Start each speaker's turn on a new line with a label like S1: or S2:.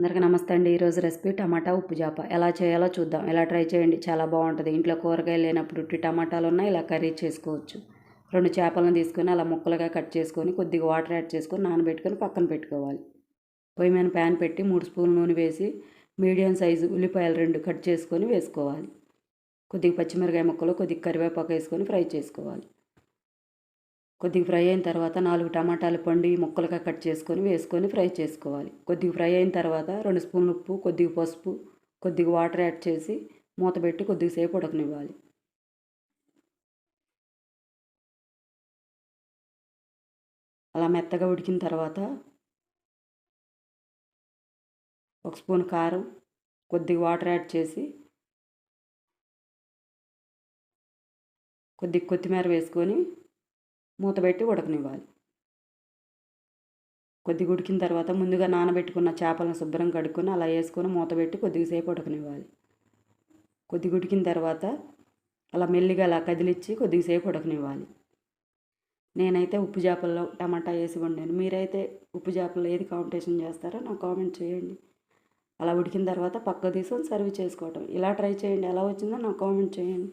S1: అందరికీ నమస్తే అండి. ఈరోజు రెసిపీ టమాటా ఉప్పు చేప ఎలా చేయాలో చూద్దాం. ఎలా ట్రై చేయండి. చాలా బాగుంటుంది. ఇంట్లో కూరగాయలు లేనప్పుడు ఉట్టి టమాటాలు ఉన్నాయి. ఇలా కర్రీ చేసుకోవచ్చు. రెండు చేపలను తీసుకొని అలా ముక్కలుగా కట్ చేసుకొని కొద్దిగా వాటర్ యాడ్ చేసుకొని నానబెట్టుకొని పక్కన పెట్టుకోవాలి. పొయ్యి మీద ప్యాన్ పెట్టి మూడు స్పూన్లు నూనె వేసి మీడియం సైజు ఉల్లిపాయలు రెండు కట్ చేసుకొని వేసుకోవాలి. కొద్దిగా పచ్చిమిరకాయ ముక్కలు కొద్దిగా కరివేపాకు వేసుకొని ఫ్రై చేసుకోవాలి. కొద్దిగా ఫ్రై అయిన తర్వాత నాలుగు టమాటాలు పండి ముక్కలుగా కట్ చేసుకొని వేసుకొని ఫ్రై చేసుకోవాలి. కొద్దిగా ఫ్రై అయిన తర్వాత రెండు స్పూన్లు ఉప్పు కొద్దిగా పసుపు కొద్దిగా వాటర్ యాడ్ చేసి మూత పెట్టి కొద్దిగా సేపు ఉడకనివ్వాలి. అలా మెత్తగా ఉడికిన తర్వాత ఒక స్పూన్ కారం కొద్దిగా వాటర్ యాడ్ చేసి కొద్దిగా కొత్తిమీర వేసుకొని మూతబెట్టి ఉడకనివ్వాలి. కొద్దిగా ఉడికిన తర్వాత ముందుగా నానబెట్టుకున్న చేపలను శుభ్రం కడుక్కొని అలా వేసుకొని మూతబెట్టి కొద్దిసేపు ఉడకనివ్వాలి. కొద్దిగా ఉడికిన తర్వాత అలా మెల్లిగా అలా కదిలిచ్చి కొద్దిసేపు ఉడకనివ్వాలి. నేనైతే ఉప్పు చేపల్లో టమాటా వేసి వండాను. మీరైతే ఉప్పు చేపల్లో ఏది కాంపిటీషన్ చేస్తారో నాకు కామెంట్ చేయండి. అలా ఉడికిన తర్వాత పక్క తీసుకొని సర్వ్ చేసుకోవటం. ఇలా ట్రై చేయండి. ఎలా వచ్చిందో నాకు కామెంట్ చేయండి.